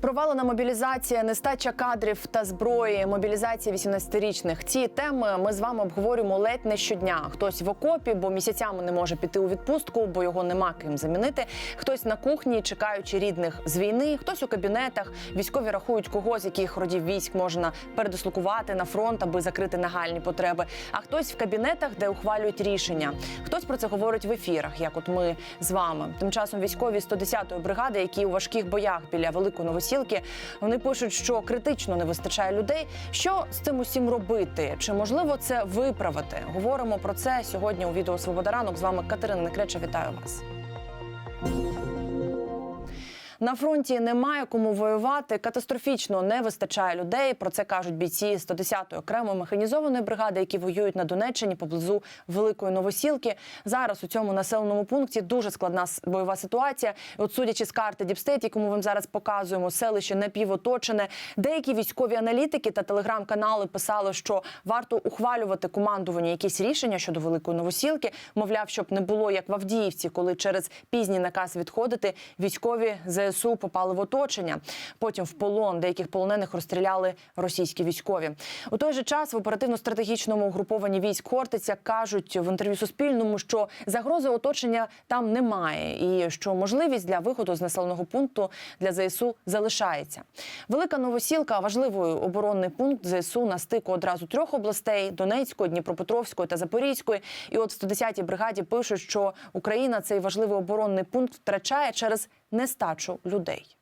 Провалена мобілізація, нестача кадрів та зброї, мобілізація 18-річних. Ці теми ми з вами обговорюємо ледь не щодня. Хтось в окопі, бо місяцями не може піти у відпустку, бо його нема ким замінити. Хтось на кухні, чекаючи рідних з війни. Хтось у кабінетах. Військові рахують, кого з яких родів військ можна передислокувати на фронт, аби закрити нагальні потреби. А хтось в кабінетах, де ухвалюють рішення. Хтось про це говорить в ефірах, як от ми з вами. Тим часом військові 110-ї бригади, які у важких боях біля великої новосілки, вони пишуть, що критично не вистачає людей. Що з цим усім робити? Чи можливо це виправити? Говоримо про це сьогодні у відео Свобода ранок. З вами Катерина Некреча. Вітаю вас. На фронті немає кому воювати. Катастрофічно не вистачає людей. Про це кажуть бійці 110-ї окремої механізованої бригади, які воюють на Донеччині поблизу Великої Новосілки. Зараз у цьому населеному пункті дуже складна бойова ситуація. От судячи з карти Діпстейт, яку ми вам зараз показуємо, селище напівоточене. Деякі військові аналітики та телеграм-канали писали, що варто ухвалювати командуванню якісь рішення щодо великої новосілки. Мовляв, щоб не було як в Авдіївці, коли через пізній наказ відходити військові ЗСУ попали в оточення. Потім в полон деяких полонених розстріляли російські військові. У той же час в оперативно-стратегічному угрупованні військ Хортиця кажуть в інтерв'ю Суспільному, що загрози оточення там немає, і що можливість для виходу з населеного пункту для ЗСУ залишається. Велика новосілка важливий оборонний пункт ЗСУ на стику одразу трьох областей: Донецької, Дніпропетровської та Запорізької. І от в 110-й бригаді пишуть, що Україна цей важливий оборонний пункт втрачає через нестачу людей.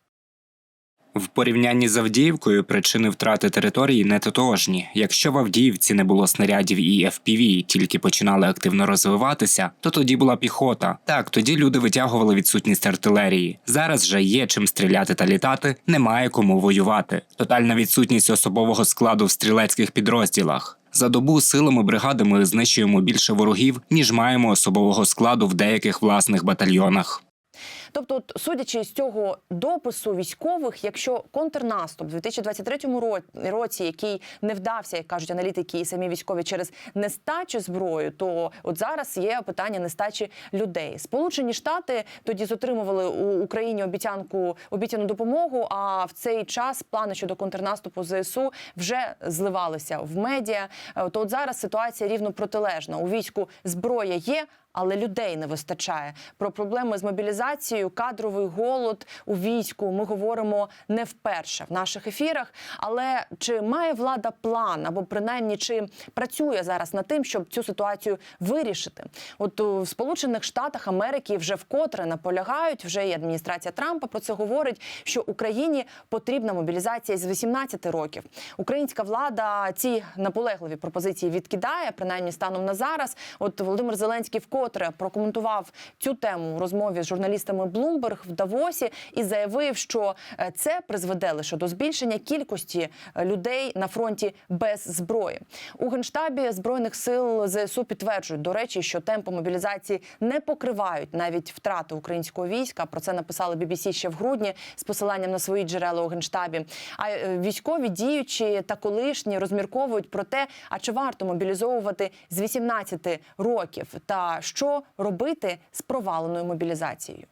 В порівнянні з Авдіївкою причини втрати території не тотожні. Якщо в Авдіївці не було снарядів і FPV, тільки починали активно розвиватися, то тоді була піхота. Так, тоді люди витягували відсутність артилерії. Зараз же є чим стріляти та літати, немає кому воювати. Тотальна відсутність особового складу в стрілецьких підрозділах. За добу силами бригади ми знищуємо більше ворогів, ніж маємо особового складу в деяких власних батальйонах. Тобто, от, судячи з цього допису військових, якщо контрнаступ у 2023 ро- році, який не вдався, як кажуть аналітики і самі військові через нестачу зброї, то от зараз є питання нестачі людей. Сполучені Штати тоді затримували у Україні обіцянку обіцяну допомогу. А в цей час плани щодо контрнаступу ЗСУ вже зливалися в медіа. Е, То от зараз ситуація рівно протилежна. У війську зброя є. Але людей не вистачає. Про проблеми з мобілізацією, кадровий голод у війську. Ми говоримо не вперше в наших ефірах. Але чи має влада план або принаймні чи працює зараз над тим, щоб цю ситуацію вирішити? От у Сполучених Штатах Америки вже вкотре наполягають. Вже і адміністрація Трампа про це говорить, що Україні потрібна мобілізація з 18 років. Українська влада ці наполегливі пропозиції відкидає, принаймні станом на зараз. От Володимир Зеленський вкотре прокоментував цю тему у розмові з журналістами Bloomberg в Давосі і заявив, що е, це призведе лише до збільшення кількості е, людей на фронті без зброї. У генштабі збройних сил ЗСУ підтверджують до речі, що темпи мобілізації не покривають навіть втрати українського війська. Про це написали BBC ще в грудні з посиланням на свої джерела у генштабі. А е, військові діючі та колишні розмірковують про те, а чи варто мобілізовувати з 18 років, та що робити з проваленою мобілізацією.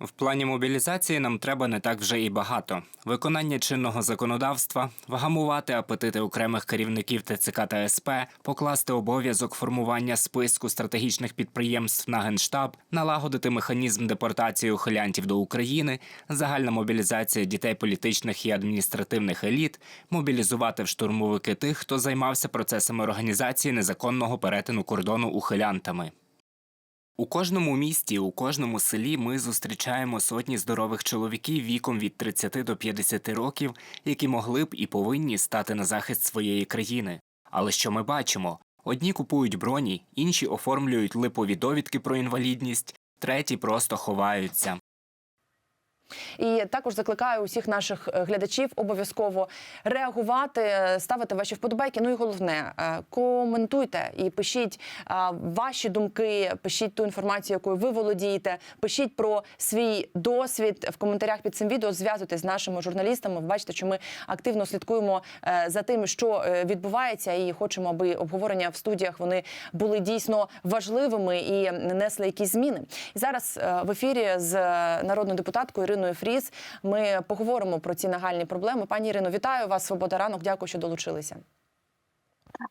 В плані мобілізації нам треба не так вже і багато. Виконання чинного законодавства, вгамувати апетити окремих керівників ТЦК та СП, покласти обов'язок формування списку стратегічних підприємств на генштаб, налагодити механізм депортації ухилянтів до України, загальна мобілізація дітей політичних і адміністративних еліт, мобілізувати в штурмовики тих, хто займався процесами організації незаконного перетину кордону ухилянтами. У кожному місті, у кожному селі ми зустрічаємо сотні здорових чоловіків віком від 30 до 50 років, які могли б і повинні стати на захист своєї країни. Але що ми бачимо? Одні купують броні, інші оформлюють липові довідки про інвалідність, треті просто ховаються. І також закликаю усіх наших е, глядачів обов'язково реагувати, е, ставити ваші вподобайки. Ну і головне, е, коментуйте і пишіть ваші думки, пишіть ту інформацію, якою ви володієте. Пишіть про свій досвід в коментарях під цим відео. Зв'язуйтесь з нашими журналістами. Бачите, що ми активно слідкуємо за тим, що відбувається, і хочемо, аби обговорення в студіях вони були дійсно важливими і несли якісь зміни. І зараз в ефірі з народною депутаткою Іриною Іриною Фріз. Ми поговоримо про ці нагальні проблеми. Пані Ірино, вітаю вас. Свобода ранок. Дякую, що долучилися.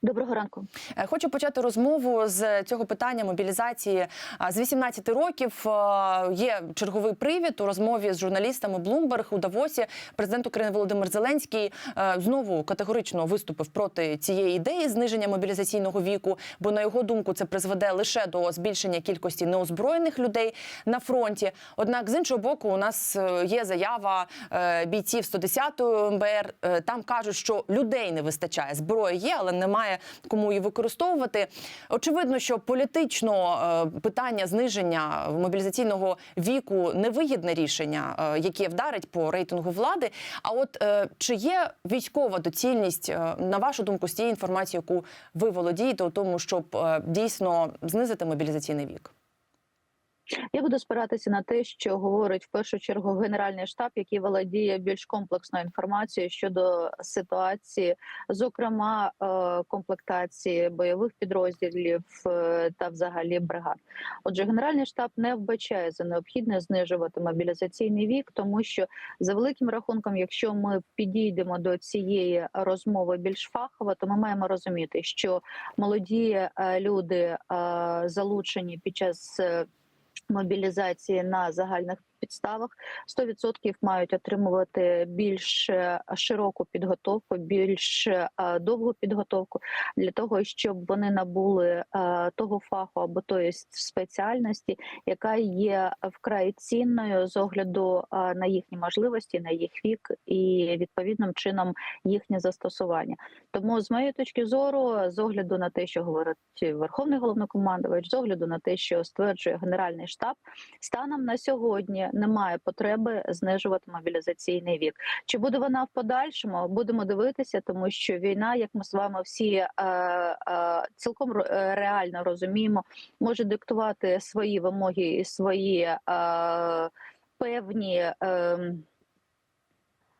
Доброго ранку. Е, Хочу почати розмову з цього питання мобілізації. З 18 років е, є черговий привід у розмові з журналістами Bloomberg у Давосі. Президент України Володимир Зеленський е, знову категорично виступив проти цієї ідеї зниження мобілізаційного віку, бо на його думку це призведе лише до збільшення кількості неозброєних людей на фронті. Однак, з іншого боку, у нас є заява бійців 110-ї МБР. Там кажуть, що людей не вистачає. Зброя є, але немає кому її використовувати. Очевидно, що політично е, питання зниження мобілізаційного віку невигідне рішення, е, яке вдарить по рейтингу влади. А от е, чи є військова доцільність, на вашу думку, з тієї інформації, яку ви володієте, у тому, щоб дійсно знизити мобілізаційний вік? Я буду спиратися на те, що говорить в першу чергу Генеральний штаб, який володіє більш комплексною інформацією щодо ситуації, зокрема е, комплектації бойових підрозділів е, та взагалі бригад. Отже, Генеральний штаб не вбачає за необхідне знижувати мобілізаційний вік, тому що за великим рахунком, якщо ми підійдемо до цієї розмови більш фахово, то ми маємо розуміти, що молоді е, люди залучені під час. Мобілізації на загальних підставах 100% мають отримувати більш е, широку підготовку, більш е, довгу підготовку для того, щоб вони набули е, того фаху або тої спеціальності, яка є вкрай цінною з огляду на їхні можливості, на їх вік і відповідним чином їхнє застосування. Тому, з моєї точки зору, з огляду на те, що говорить Верховний головнокомандувач, з огляду на те, що стверджує Генеральний штаб, станом на сьогодні немає потреби знижувати мобілізаційний вік. Чи буде вона в подальшому? Будемо дивитися, тому що війна, як ми з вами всі е, е, цілком е, реально розуміємо, може диктувати свої вимоги і свої е, певні. Е,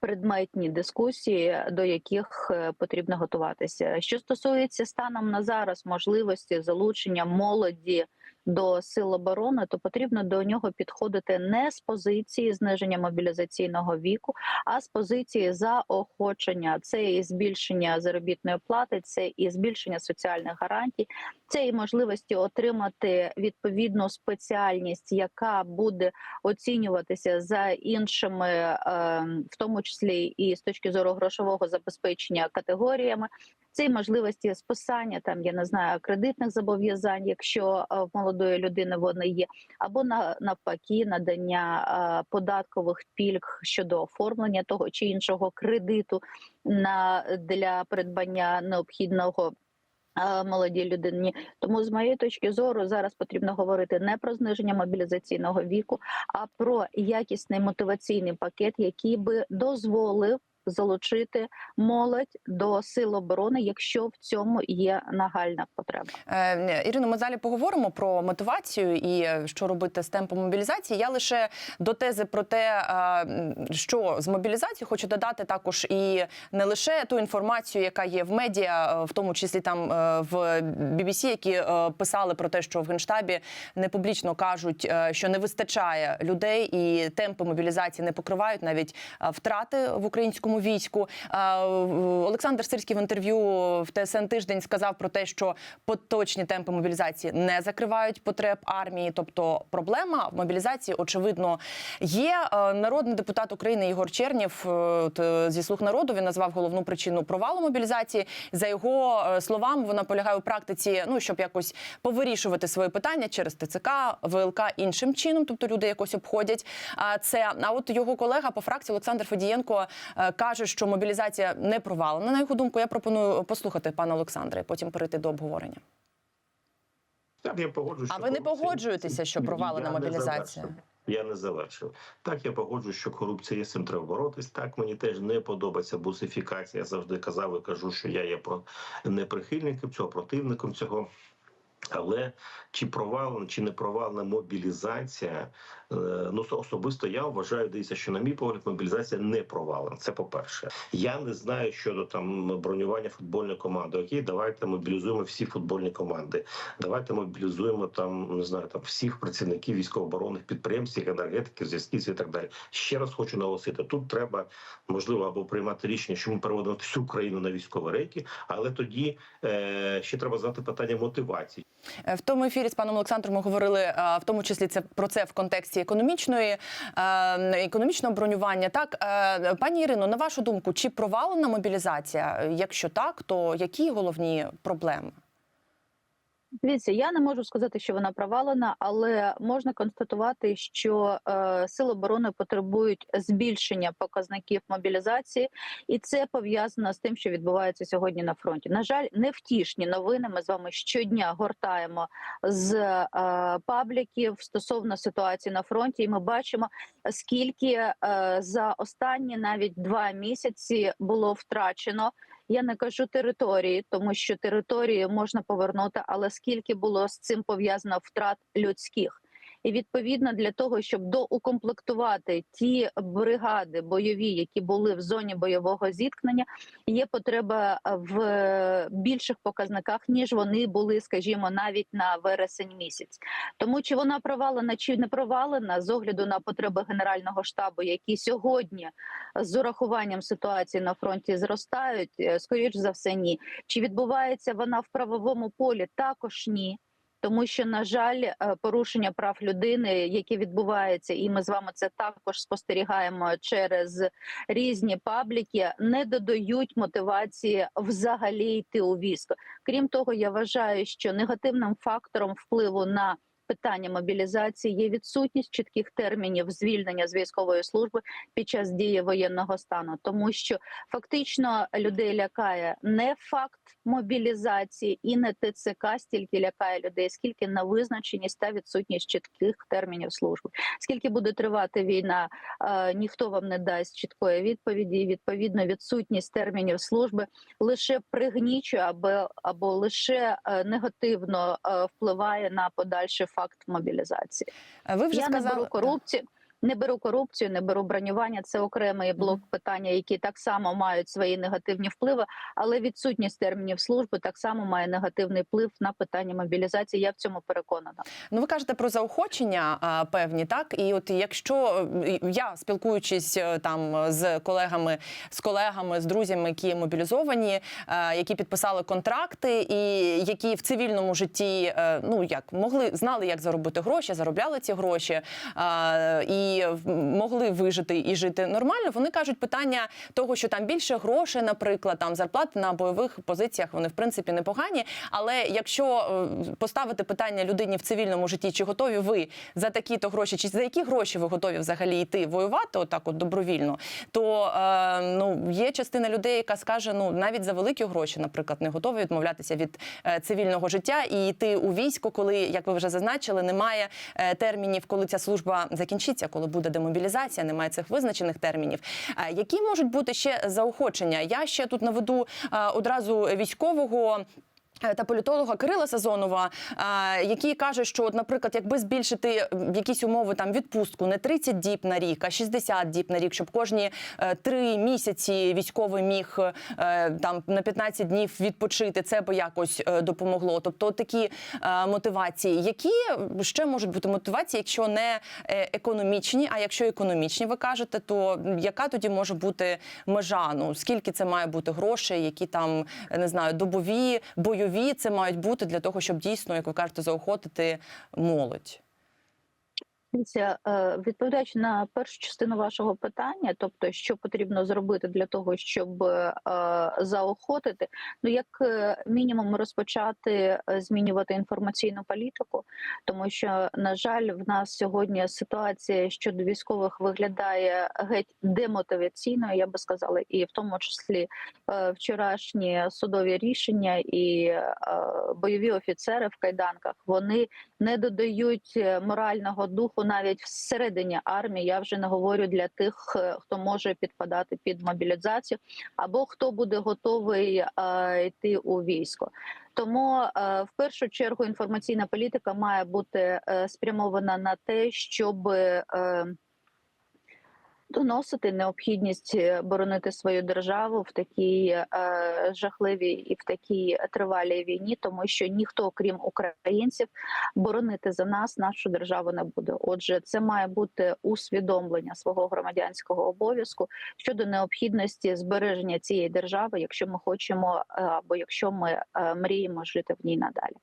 Предметні дискусії, до яких е, потрібно готуватися. Що стосується станом на зараз можливості залучення молоді до сил оборони, то потрібно до нього підходити не з позиції зниження мобілізаційного віку, а з позиції заохочення. Це і збільшення заробітної плати, це і збільшення соціальних гарантій, це і можливості отримати відповідну спеціальність, яка буде оцінюватися за іншими, е, в тому числі і з точки зору грошового забезпечення категоріями. Це й можливості списання там, я не знаю, кредитних зобов'язань, якщо е, в молодої людини вони є, або на навпаки надання е, податкових пільг щодо оформлення того чи іншого кредиту на для придбання необхідного. е, Молодій людині, тому з моєї точки зору зараз потрібно говорити не про зниження мобілізаційного віку, а про якісний мотиваційний пакет, який би дозволив залучити молодь до сил оборони, якщо в цьому є нагальна потреба. Е, Ірино, ми далі поговоримо про мотивацію і е, що робити з темпом мобілізації. Я лише до тези про те, е, що з мобілізацією хочу додати також і не лише ту інформацію, яка є в медіа, в тому числі там в BBC, які писали про те, що в генштабі не публічно кажуть, що не вистачає людей, і темпи мобілізації не покривають навіть втрати в українському війську. Е, Олександр Сирський в інтерв'ю в ТСН тиждень сказав про те, що поточні темпи мобілізації не закривають потреб армії. Тобто проблема в мобілізації очевидно є. Народний депутат України Ігор Чернєв е, е, зі слуг народу він назвав головну причину провалу мобілізації. За його е, словами, вона полягає у практиці, ну щоб якось повирішувати свої питання через ТЦК, ВЛК іншим чином, тобто люди якось обходять. Це а от його колега по фракції Олександр Федієнко каже, що мобілізація не провалена. На його думку, я пропоную послухати пана Олександра і потім перейти до обговорення. Так, я погоджуюся. А ви не погоджуєтеся, що провалена мобілізація? Я не завершив. Так, я погоджуюсь, що корупція є з цим треба боротись. Так, мені теж не подобається бусифікація. Я завжди казав і кажу, що я є про не прихильником цього, противником цього. Але чи провалена, чи не провалена мобілізація? е, Ну особисто я вважаю, дивіться, що на мій погляд, мобілізація не провалена. Це по перше. Я не знаю щодо там бронювання футбольної команди. Окей, давайте мобілізуємо всі футбольні команди. Давайте мобілізуємо там не знаю там всіх працівників військово-оборонних підприємств, енергетики, зв'язків і так далі. Ще раз хочу наголосити: тут треба можливо або приймати рішення, що ми переводимо всю країну на військові рейки, але тоді е, ще треба задати питання мотивації. Е, В тому ефірі з паном Олександром ми говорили е, в тому числі це про це в контексті економічної е, економічного бронювання. Так, пані Ірино, на вашу думку, чи провалена мобілізація? Якщо так, то які головні проблеми? Дивіться, я не можу сказати, що вона провалена, але можна констатувати, що е, сили оборони потребують збільшення показників мобілізації, і це пов'язано з тим, що відбувається сьогодні на фронті. На жаль, невтішні новини. Ми з вами щодня гортаємо з е, пабліків стосовно ситуації на фронті, і ми бачимо, скільки е, за останні навіть два місяці було втрачено. Я не кажу території, тому що території можна повернути, але скільки було з цим пов'язано втрат людських. І відповідно для того, щоб доукомплектувати ті бригади бойові, які були в зоні бойового зіткнення, є потреба в більших показниках ніж вони були, скажімо, навіть на вересень місяць. Тому чи вона провалена, чи не провалена з огляду на потреби генерального штабу, які сьогодні з урахуванням ситуації на фронті зростають, е, скоріш за все, ні. Чи відбувається вона в правовому полі? Також ні. Тому що, на жаль, е, порушення прав людини, які відбуваються, і ми з вами це також спостерігаємо через різні пабліки, не додають мотивації взагалі йти у військо. Крім того, я вважаю, що негативним фактором впливу на питання мобілізації є відсутність чітких термінів звільнення з військової служби під час дії воєнного стану, тому що фактично людей лякає не факт мобілізації і не ТЦК стільки лякає людей, скільки на визначеність та відсутність чітких термінів служби. Скільки буде тривати війна, е, ніхто вам не дасть чіткої відповіді. Відповідно відсутність термінів служби лише пригнічує або або лише е, негативно е, впливає на подальший факт мобілізації. Ви вже Я сказали не беру корупцію. Не беру корупцію, не беру бронювання. Це окремий блок питання, які так само мають свої негативні впливи, але відсутність термінів служби так само має негативний вплив на питання мобілізації. Я в цьому переконана. Ну, ви кажете про заохочення певні, так і от якщо я спілкуючись е, там з колегами, з колегами, з друзями, які мобілізовані, е, які підписали контракти, і які в цивільному житті е, ну як могли знали, як заробити гроші, заробляли ці гроші е, і могли вижити і жити нормально. Вони кажуть, питання того, що там більше грошей, наприклад, там зарплати на бойових позиціях, вони в принципі непогані. Але якщо е, поставити питання людині в цивільному житті, чи готові ви за такі-то гроші, чи за які гроші ви готові взагалі йти воювати, отак от добровільно, то е, ну є частина людей, яка скаже, ну навіть за великі гроші, наприклад, не готові відмовлятися від е, цивільного життя і йти у військо, коли, як ви вже зазначили, немає е, термінів, коли ця служба закінчиться, коли буде демобілізація, немає цих визначених термінів. Е, які можуть бути ще заохочення? Я ще тут наведу е, одразу військового. Е, Та політолога Кирила Сазонова, е, який каже, що, от, наприклад, якби збільшити якісь умови там відпустку не 30 діб на рік, а 60 діб на рік, щоб кожні е, три місяці військовий міг е, там на 15 днів відпочити, це би якось е, допомогло. Тобто такі е, мотивації, які ще можуть бути мотивації, якщо не е, економічні, а якщо економічні, ви кажете, то яка тоді може бути межа? Ну скільки це має бути грошей, які там е, не знаю, добові, бойові це мають бути для того, щоб дійсно, як ви кажете, заохотити молодь. Е, відповідаючи на першу частину вашого питання, тобто, що потрібно зробити для того, щоб е, заохотити, ну як е, мінімум розпочати змінювати інформаційну політику, тому що на жаль, в нас сьогодні ситуація щодо військових виглядає геть демотиваційною, я би сказала, і в тому числі вчорашні судові рішення і бойові офіцери в кайданках вони не додають е, морального духу навіть всередині армії. Я вже не говорю для тих, е, хто може підпадати під мобілізацію, або хто буде готовий е, йти у військо. Тому в першу чергу інформаційна політика має бути спрямована на те, щоб доносити необхідність е, боронити свою державу в такій е, жахливій і в такій тривалій війні, тому що ніхто, крім українців, боронити за нас нашу державу не буде. Отже, це має бути усвідомлення свого громадянського обов'язку щодо необхідності збереження цієї держави, якщо ми хочемо е, або якщо ми мріємо жити в ній надалі.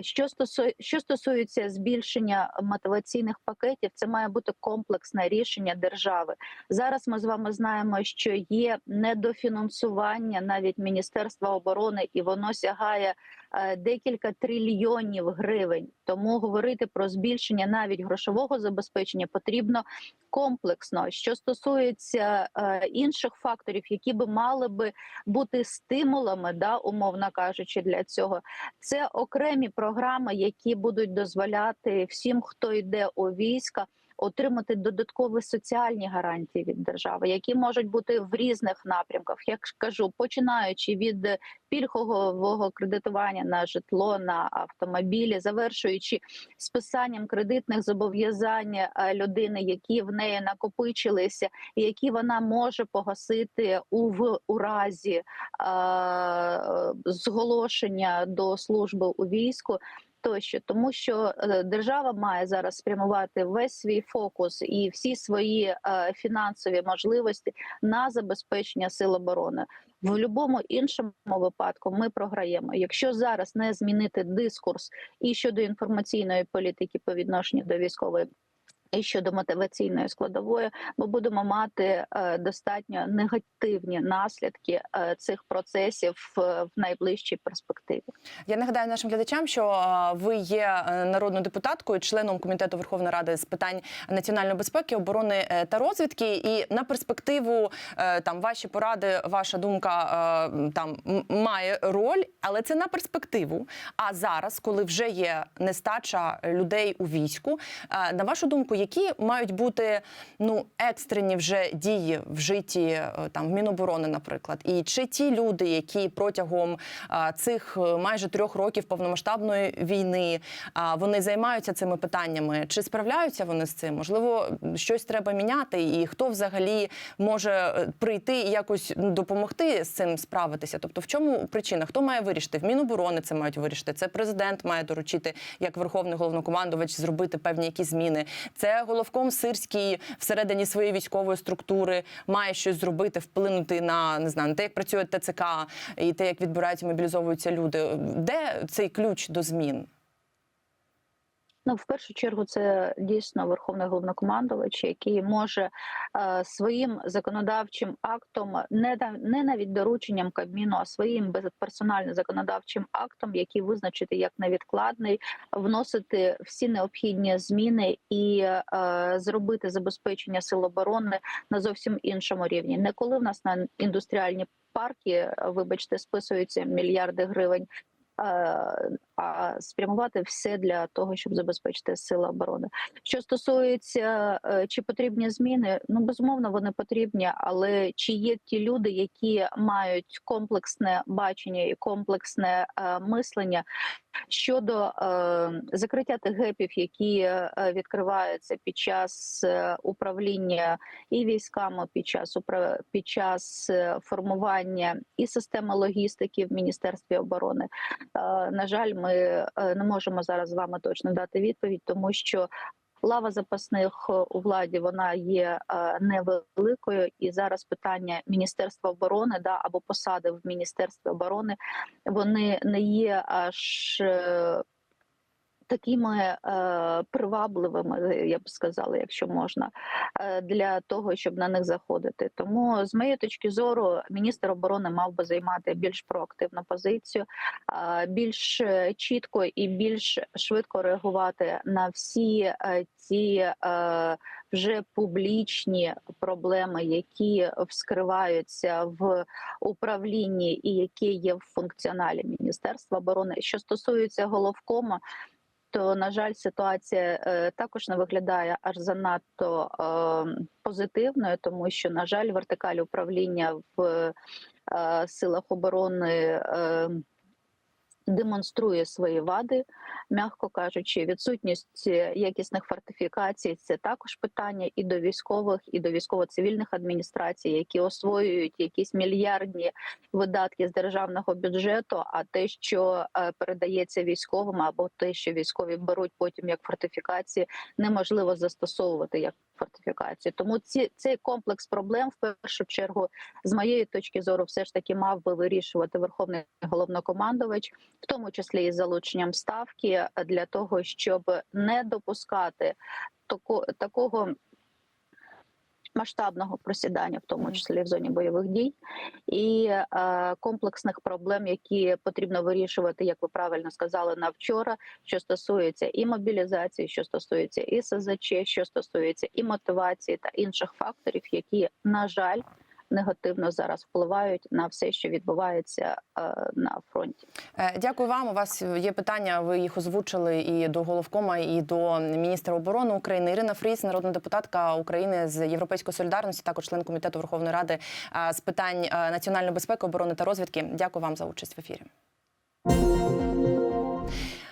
Що стосує що стосується збільшення мотиваційних пакетів, це має бути комплексне рішення держави. Зараз ми з вами знаємо, що є недофінансування навіть Міністерства оборони, і воно сягає декілька трильйонів гривень. Тому говорити про збільшення навіть грошового забезпечення потрібно комплексно. Що стосується е, інших факторів, які би мали би бути стимулами, да, умовно кажучи, для цього, це окремі програми, які будуть дозволяти всім, хто йде у війська. Отримати додаткові соціальні гарантії від держави, які можуть бути в різних напрямках. Як кажу, починаючи від пільгового кредитування на житло, на автомобілі, завершуючи списанням кредитних зобов'язань е, людини, які в неї накопичилися, і які вона може погасити у в у разі е, зголошення до служби у війську. Тощо, тому що е, держава має зараз спрямувати весь свій фокус і всі свої е, фінансові можливості на забезпечення сил оборони. В будь-якому іншому випадку ми програємо. Якщо зараз не змінити дискурс і щодо інформаційної політики по відношенню до військової. Щодо мотиваційної складової, ми будемо мати е, достатньо негативні наслідки е, цих процесів е, в найближчій перспективі. Я нагадаю нашим глядачам, що ви є народною депутаткою, членом комітету Верховної Ради з питань національної безпеки, оборони та розвідки. І на перспективу там ваші поради, ваша думка там має роль, але це на перспективу. А зараз, коли вже є нестача людей у війську, на вашу думку, які мають бути ну екстрені вже дії в житті е, там в Міноборони, наприклад, і чи ті люди, які протягом а, цих е, майже трьох років повномасштабної війни вони займаються цими питаннями, чи справляються вони з цим? Можливо, щось треба міняти, і хто взагалі може е, прийти і якось ну, допомогти з цим справитися? Тобто, в чому причина? Хто має вирішити? В Міноборони це мають вирішити. Це президент має доручити як верховний головнокомандувач зробити певні якісь зміни. Це головком сирський всередині своєї військової структури має щось зробити, вплинути на не знаю на те, як працює ТЦК і те, як відбираються, мобілізовуються люди. Де цей ключ до змін? Ну, в першу чергу, це дійсно верховний головнокомандувач, який може е, своїм законодавчим актом, не не навіть дорученням Кабміну, а своїм безперсональним законодавчим актом, який визначити як невідкладний, вносити всі необхідні зміни і е, зробити забезпечення сил оборони на зовсім іншому рівні. Не коли в нас на індустріальні парки, е, вибачте, списуються мільярди гривень. А спрямувати все для того, щоб забезпечити сили оборони. Що стосується е, чи потрібні зміни, ну безумовно вони потрібні, але чи є ті люди, які мають комплексне бачення і комплексне е, мислення щодо е, закриття тих гепів, які е, відкриваються під час е, управління і військами, під час під час формування і системи логістики в міністерстві оборони. Е, На жаль, ми е, не можемо зараз з вами точно дати відповідь, тому що лава запасних е, у владі вона є е, невеликою, і зараз питання міністерства оборони да або посади в міністерстві оборони вони не є аж. Такими е, привабливими, я б сказала, якщо можна, е, для того, щоб на них заходити. Тому, з моєї точки зору, міністр оборони мав би займати більш проактивну позицію, е, більш чітко і більш швидко реагувати на всі е, ці е, вже публічні проблеми, які вскриваються в управлінні і які є в функціоналі Міністерства оборони. Що стосується головкома. То на жаль, ситуація е, також не виглядає аж занадто е, позитивною, тому що на жаль, вертикаль управління в е, силах оборони. Демонструє свої вади, м'яко кажучи, відсутність е, якісних фортифікацій це також питання і до військових, і до військово-цивільних адміністрацій, які освоюють якісь мільярдні видатки з державного бюджету. А те, що е, передається військовим, або те, що військові беруть потім як фортифікації, неможливо застосовувати як фортифікації. Тому ці цей комплекс проблем в першу чергу, з моєї точки зору, все ж таки мав би вирішувати верховний головнокомандувач, в тому числі із залученням ставки е, для того, щоб не допускати тако, такого. Масштабного просідання, в тому числі в зоні бойових дій, і е, комплексних проблем, які потрібно вирішувати, як ви правильно сказали на вчора, що стосується і мобілізації, що стосується і СЗЧ, що стосується і мотивації та інших факторів, які на жаль негативно зараз впливають на все, що відбувається е, на фронті. Е, Дякую вам. У вас є питання. Ви їх озвучили і до головкома, і до міністра оборони України. Ірина Фріс, народна депутатка України з Європейської солідарності, також член комітету Верховної Ради е, з питань національної безпеки, оборони та розвідки. Дякую вам за участь в ефірі.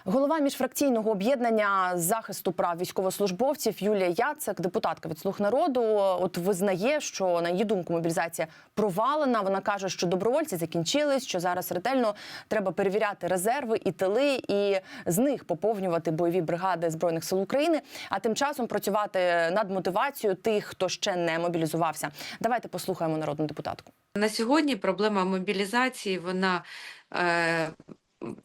Голова міжфракційного об'єднання захисту прав військовослужбовців Юлія Яцек, депутатка від слуг народу, от визнає, що на її думку мобілізація провалена. Вона каже, що добровольці закінчились, що зараз ретельно треба перевіряти резерви і тили, і з них поповнювати бойові бригади збройних сил України. А тим часом працювати над мотивацією тих, хто ще не мобілізувався. Давайте послухаємо народну депутатку. На сьогодні проблема мобілізації вона е,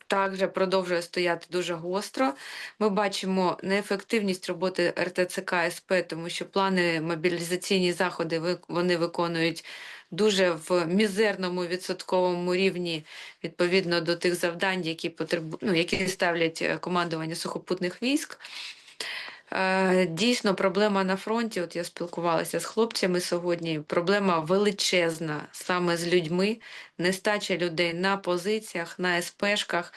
також продовжує стояти дуже гостро. Ми бачимо неефективність роботи РТЦК СП, тому що плани мобілізаційні заходи вони виконують дуже в мізерному відсотковому рівні відповідно до тих завдань, які потребу... ну, які ставлять е, командування сухопутних військ. Е, Дійсно, проблема на фронті. От я спілкувалася з хлопцями сьогодні. Проблема величезна саме з людьми, нестача людей на позиціях, на СПшках,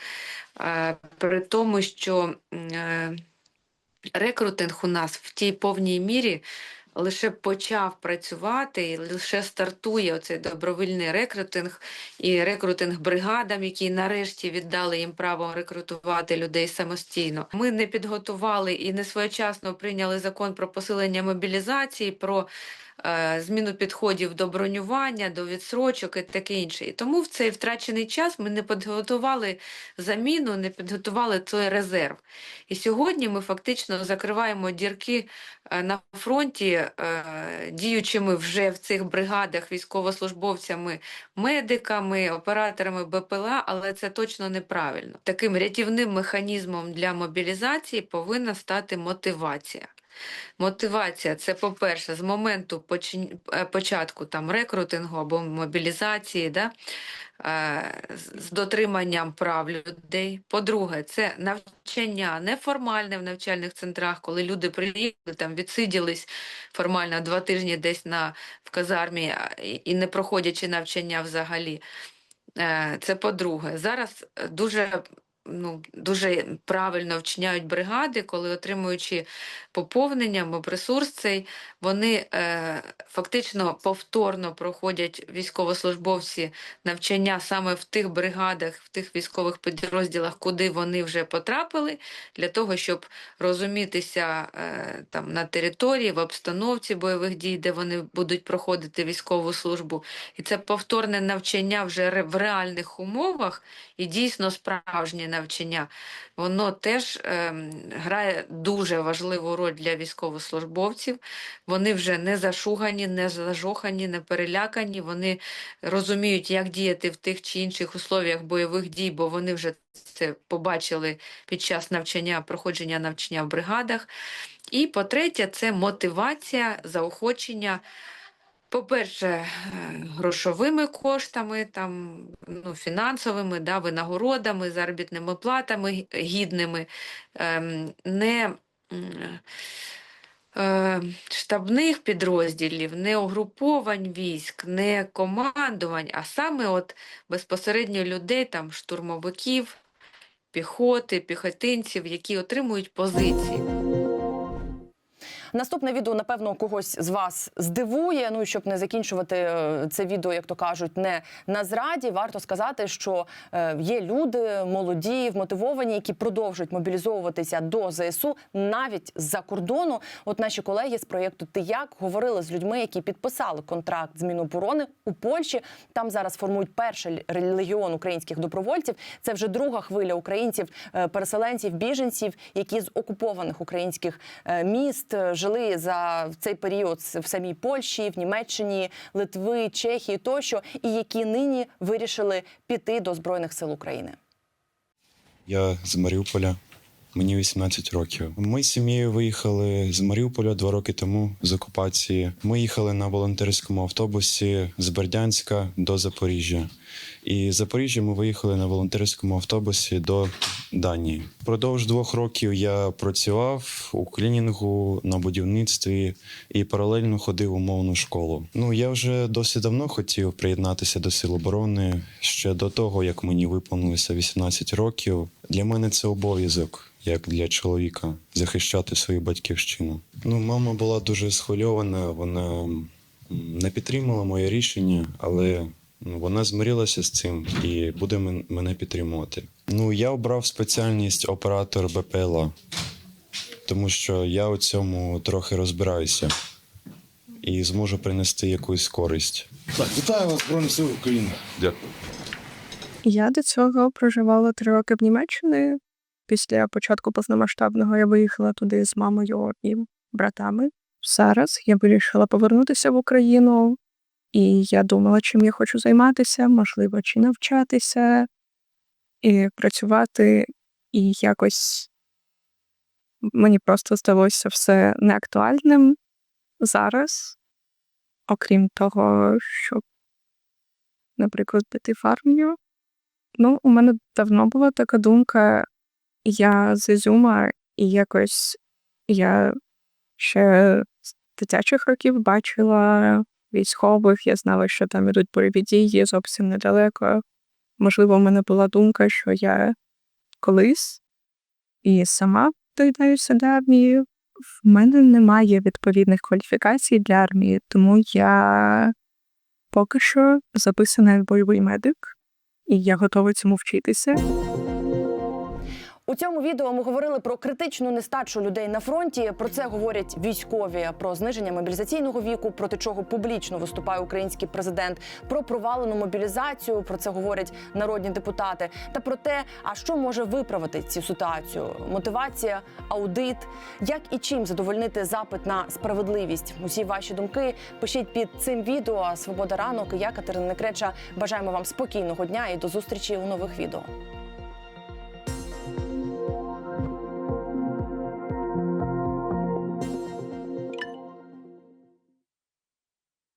е, при тому, що е, рекрутинг у нас в тій повній мірі лише почав працювати, і лише стартує оцей добровільний рекрутинг і рекрутинг бригадам, які нарешті віддали їм право рекрутувати людей самостійно. Ми не підготували і не своєчасно прийняли закон про посилення мобілізації. про Зміну підходів до бронювання, до відсрочок і таке інше. І тому в цей втрачений час ми не підготували заміну, не підготували той резерв. І сьогодні ми фактично закриваємо дірки е, на фронті, е, діючими вже в цих бригадах військовослужбовцями, медиками, операторами БПЛА, але це точно неправильно. Таким рятівним механізмом для мобілізації повинна стати мотивація. Мотивація це, по-перше, з моменту е, початку там, рекрутингу або мобілізації, да? е, з- дотриманням прав людей. По-друге, це навчання неформальне в навчальних центрах, коли люди приїхали, там відсиділись формально два тижні десь на, в казармі і, не проходячи навчання взагалі. Е, Це по-друге. Зараз дуже. Ну, дуже правильно вчиняють бригади, коли отримуючи поповнення, мобресурс цей, вони е, фактично повторно проходять військовослужбовці навчання саме в тих бригадах, в тих військових підрозділах, куди вони вже потрапили, для того, щоб розумітися е, там на території, в обстановці бойових дій, де вони будуть проходити військову службу. І це повторне навчання вже в реальних умовах і дійсно справжнє навчання. Воно теж ем, грає дуже важливу роль для військовослужбовців. Вони вже не зашугані, не зажохані, не перелякані. Вони розуміють, як діяти в тих чи інших условіях бойових дій, бо вони вже це побачили під час навчання, проходження навчання в бригадах. І по-третє, це мотивація, заохочення. По-перше, е, грошовими коштами, там, ну, фінансовими, да, винагородами, заробітними платами гідними, ем, не е, штабних підрозділів, не угруповань військ, не командувань, а саме от безпосередньо людей, там, штурмовиків, піхоти, піхотинців, які отримують позиції. Наступне відео, напевно, когось з вас здивує. Ну і щоб не закінчувати е, це відео, як то кажуть, не на зраді. Варто сказати, що е, є люди молоді, вмотивовані, які продовжують мобілізовуватися до ЗСУ навіть з-за кордону. От наші колеги з проєкту Ти як говорили з людьми, які підписали контракт з Міноборони у Польщі. Там зараз формують перший легіон українських добровольців. Це вже друга хвиля українців, е, переселенців, біженців, які з окупованих українських міст жили за цей період в самій Польщі, в Німеччині, Литви, Чехії тощо, і які нині вирішили піти до збройних сил України. Я з Маріуполя. Мені 18 років. Ми з сім'єю виїхали з Маріуполя два роки тому з окупації. Ми їхали на волонтерському автобусі з Бердянська до Запоріжжя. І з Запоріжжя ми виїхали на волонтерському автобусі до Данії. Впродовж двох років я працював у клінінгу на будівництві і паралельно ходив у мовну школу. Ну я вже досить давно хотів приєднатися до Сил оборони ще до того, як мені виповнилося 18 років. Для мене це обов'язок. Як для чоловіка захищати свою батьківщину. Ну, мама була дуже схвильована, вона не підтримала моє рішення, але вона змирилася з цим і буде мене підтримувати. Ну, я обрав спеціальність оператор БПЛА, тому що я у цьому трохи розбираюся і зможу принести якусь користь. Так, вітаю вас, Збройних сил України. Дякую. Я до цього проживала три роки в Німеччині. Після початку повномасштабного я виїхала туди з мамою і братами. Зараз я вирішила повернутися в Україну, і я думала, чим я хочу займатися, можливо, чи навчатися, і працювати, і якось мені просто здалося все неактуальним зараз, окрім того, щоб, наприклад, піти в армію. Ну, у мене давно була така думка. Я з Ізюма, і якось я ще з дитячих років бачила військових, я знала, що там ідуть бойові дії зовсім недалеко. Можливо, в мене була думка, що я колись і сама доєднаюся до армії. В мене немає відповідних кваліфікацій для армії, тому я поки що записана як бойовий медик і я готова цьому вчитися. У цьому відео ми говорили про критичну нестачу людей на фронті. Про це говорять військові, про зниження мобілізаційного віку, проти чого публічно виступає український президент, про провалену мобілізацію. Про це говорять народні депутати. Та про те, а що може виправити цю ситуацію: мотивація, аудит, як і чим задовольнити запит на справедливість. Усі ваші думки пишіть під цим відео. Свобода ранок. і Я Катерина Некреча. Бажаємо вам спокійного дня і до зустрічі у нових відео.